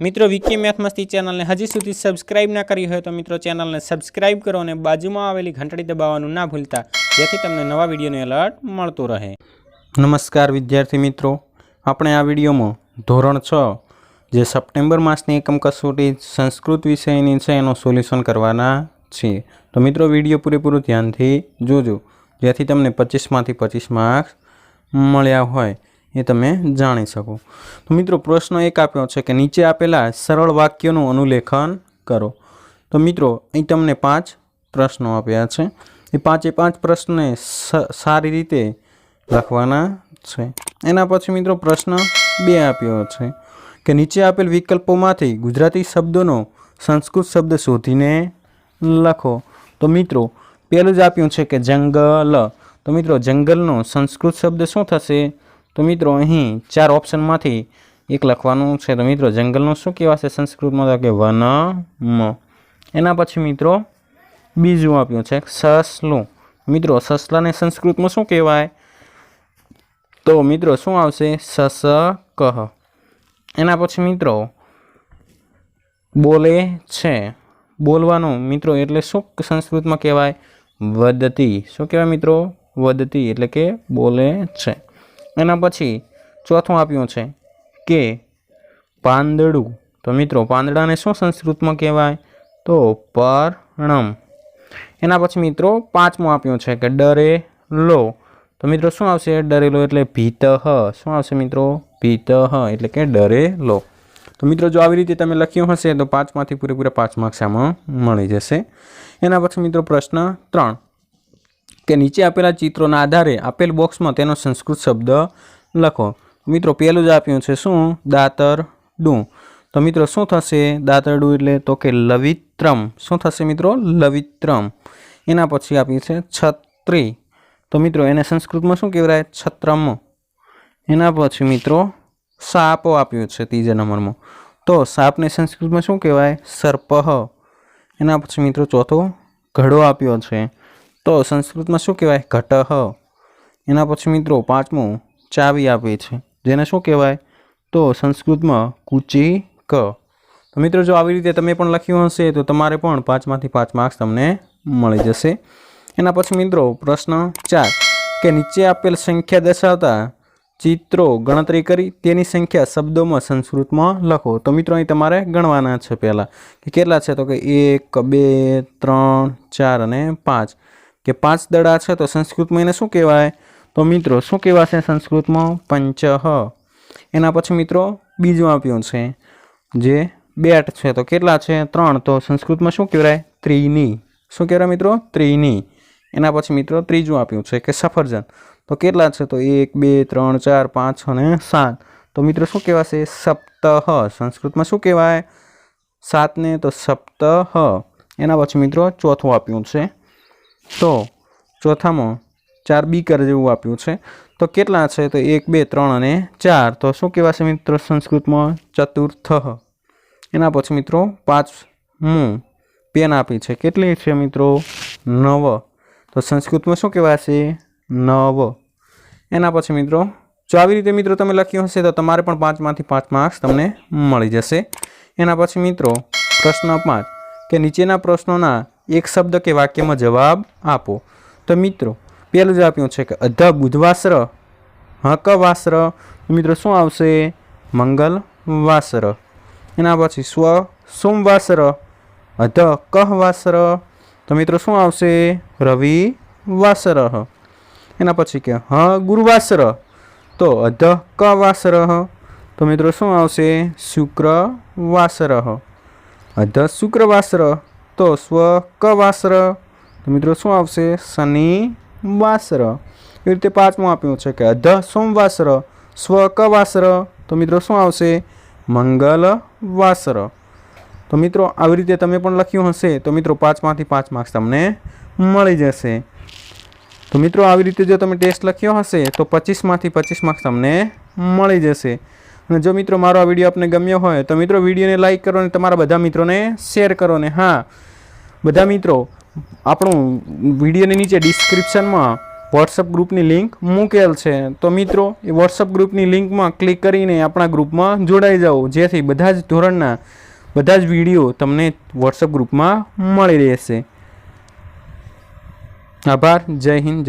મિત્રો વિકી મેથમસ્તી ચેનલને હજી સુધી સબસ્ક્રાઇબ ના કરી હોય તો મિત્રો, ચેનલને સબસ્ક્રાઇબ કરો અને બાજુમાં આવેલી ઘંટડી દબાવવાનું ના ભૂલતા, જેથી તમને નવા વિડીયોનું એલર્ટ મળતું રહે. નમસ્કાર વિદ્યાર્થી મિત્રો, આપણે આ વિડીયોમાં ધોરણ છ, જે સપ્ટેમ્બર માસની એકમ કસોટી સંસ્કૃત વિષયની છે એનું સોલ્યુશન કરવાના છીએ. તો મિત્રો, વીડિયો પૂરેપૂરું ધ્યાનથી જોજો, જેથી તમને પચીસમાંથી પચીસ માર્ક્સ મળ્યા હોય. એ તમે જાણી શકો. તો મિત્રો પ્રશ્ન એક આપ્યો છે કે નીચે આપેલા સરળ વાક્યોનું અનુલેખન કરો. તો મિત્રો, અહીં તમને પાંચ પ્રશ્નો આપ્યા છે. એ પાંચે પાંચ પ્રશ્નને સારી રીતે લખવાના છે. એના પછી મિત્રો પ્રશ્ન બે આપ્યો છે કે નીચે આપેલ વિકલ્પોમાંથી ગુજરાતી શબ્દોનો સંસ્કૃત શબ્દ શોધીને લખો. તો મિત્રો, પહેલું જ આપ્યું છે કે જંગલ. તો મિત્રો, જંગલનો સંસ્કૃત શબ્દ શું થશે? તો મિત્રો, અહીં ચાર ઓપ્શનમાંથી એક લખવાનું છે. તો મિત્રો, જંગલનું શું કહેવાશે સંસ્કૃતમાં? તો કે વનમ. એના પછી મિત્રો, બીજું આપ્યું છે સસલું. મિત્રો, સસલાને સંસ્કૃતમાં શું કહેવાય? તો મિત્રો, શું આવશે? સસ કહ એના પછી મિત્રો, બોલે છે. બોલવાનું મિત્રો એટલે શું સંસ્કૃતમાં કહેવાય? વદતી શું કહેવાય મિત્રો? વદતી એટલે કે બોલે છે. એના પછી ચોથું આપ્યું છે કે પાંદડું. તો મિત્રો, પાંદડાને શું સંસ્કૃતમાં કહેવાય? તો પરણમ. એના પછી મિત્રો, પાંચમું આપ્યું છે કે ડરે લો તો મિત્રો, શું આવશે? ડરેલો એટલે ભીતહ. શું આવશે મિત્રો? ભીતહ, એટલે કે ડરે લો તો મિત્રો, જો આવી રીતે તમે લખ્યું હશે, તો પાંચમાંથી પૂરેપૂરા પાંચ માર્ક્સ આમાં મળી જશે. એના પછી મિત્રો, પ્રશ્ન ત્રણ. કે નીચે આપેલા ચિત્રોના આધારે આપેલ બોક્સમાં તેનો સંસ્કૃત શબ્દ લખો. મિત્રો, પહેલું જ આપ્યું છે શું? દાતર ડું. તો મિત્રો, શું થશે? દાતરડું એટલે તો કે લવિત્રમ. શું થશે મિત્રો? લવિત્રમ. એના પછી આપ્યું છે છત્રી. તો મિત્રો, એને સંસ્કૃતમાં શું કહેવાય? છત્રમ. એના પછી મિત્રો, સાપો આપ્યું છે ત્રીજા નંબરમાં. તો સાપને સંસ્કૃતમાં શું કહેવાય? સર્પહ. એના પછી મિત્રો ચોથો ઘડો આપ્યો છે. તો સંસ્કૃતમાં શું કહેવાય? ઘટહ એના પછી મિત્રો પાંચમું ચાવી આપે છે. જેને શું કહેવાય? તો સંસ્કૃતમાં કુચી ક. તો મિત્રો જો આવી રીતે તમે પણ લખ્યું હશે, તો તમારે પણ પાંચમાંથી પાંચ માર્ક્સ તમને મળી જશે. એના પછી મિત્રો પ્રશ્ન ચાર, કે નીચે આપેલ સંખ્યા દર્શાવતા ચિત્રો ગણતરી કરી તેની સંખ્યા શબ્દોમાં સંસ્કૃતમાં લખો. તો મિત્રો અહીં તમારે ગણવાના છે પહેલાં. કે કેટલા છે? તો કે એક, બે, ત્રણ, ચાર અને પાંચ. કે પાંચ દડા છે તો સંસ્કૃતમાં એને શું કહેવાય? તો મિત્રો, શું કહેવાશે સંસ્કૃતમાં? પંચહ એના પછી મિત્રો, બીજું આપ્યું છે જે બેટ છે. તો કેટલા છે? ત્રણ. તો સંસ્કૃતમાં શું કહેવાય? ત્રિની. શું કહેવાય મિત્રો? ત્રિની. એના પછી મિત્રો, ત્રીજું આપ્યું છે કે સફરજન. તો કેટલા છે? તો એક, બે, ત્રણ, ચાર, પાંચ અને સાત. તો મિત્રો, શું કહેવાશે સપ્તહ. સંસ્કૃતમાં શું કહેવાય? સાતને તો સપ્તહ. એના પછી મિત્રો, ચોથું આપ્યું છે. તો ચોથામાં ચાર બીકર જેવું આપ્યું છે. તો કેટલા છે? તો એક, બે, ત્રણ અને ચાર. તો શું કહેવાશે મિત્રો સંસ્કૃતમાં? ચતુર્થ. એના પછી મિત્રો પાંચમું પેન આપી છે. કેટલી છે મિત્રો? નવ. તો સંસ્કૃતમાં શું કહેવાશે નવ. એના પછી મિત્રો, જો આવી રીતે મિત્રો તમે લખ્યું હશે તો તમારે પણ પાંચમાંથી પાંચ માર્ક્સ તમને મળી જશે. એના પછી મિત્રો, પ્રશ્ન પાંચ, કે નીચેના પ્રશ્નોના એક શબ્દ કે વાક્યમાં જવાબ આપો. તો મિત્રો, પહેલું જ આપ્યું છે કે અધ બુધવાસર, હક વાસર. મિત્રો, શું આવશે? મંગલ વાસર એના પછી સ્વ સોમવાસર, અધ કહ વાસર તો મિત્રો, શું આવશે? રવિ વાસર એના પછી કે હ ગુરુવાસર. તો અધ ક વાસર તો મિત્રો, શું આવશે? શુક્ર વાસર અધ શુક્રવાસર. તો સ્વ કવાસ્ર તો મિત્રો શું આવશે? શનિ વાસ્ર એવી રીતે પાંચમું આપ્યું છે કે અધ સોમવાસ્ર સ્વ કવાસ્ર તો મિત્રો શું આવશે? મંગલ વાસર તો મિત્રો આવી રીતે તમે પણ લખ્યું હશે. તો મિત્રો પાંચમાંથી પાંચ માર્ક્સ તમને મળી જશે. તો મિત્રો આવી રીતે જો તમે ટેસ્ટ લખ્યો હશે, તો પચીસમાંથી પચીસ માર્ક્સ તમને મળી જશે. અને જો મિત્રો મારો આ વીડિયો આપને ગમ્યો હોય, તો મિત્રો વિડીયોને લાઇક કરો અને તમારા બધા મિત્રોને શેર કરો ને. હા બધા મિત્રો, આપણું વિડીયોની નીચે ડિસ્ક્રિપ્શનમાં વોટ્સઅપ ગ્રુપની લિંક મૂકેલ છે. તો મિત્રો, એ વોટ્સઅપ ગ્રુપની લિંકમાં ક્લિક કરીને આપણા ગ્રુપમાં જોડાઈ જાઓ. જેથી બધા જ ધોરણના બધા જ વીડિયો તમને વોટ્સઅપ ગ્રુપમાં મળી રહેશે. આભાર. જય હિન્દ, જય